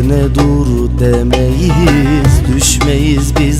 Gidene dur demeyiz Düşmeyiz biz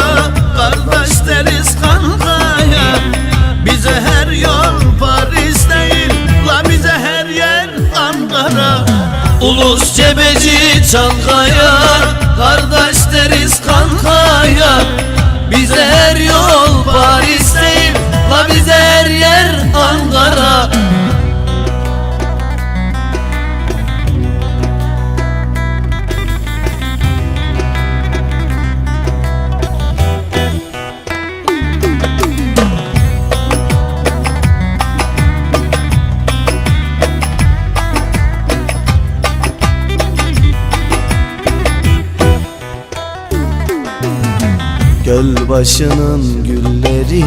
Ulus cebeci Çankaya Kardeş Göl başının gülleri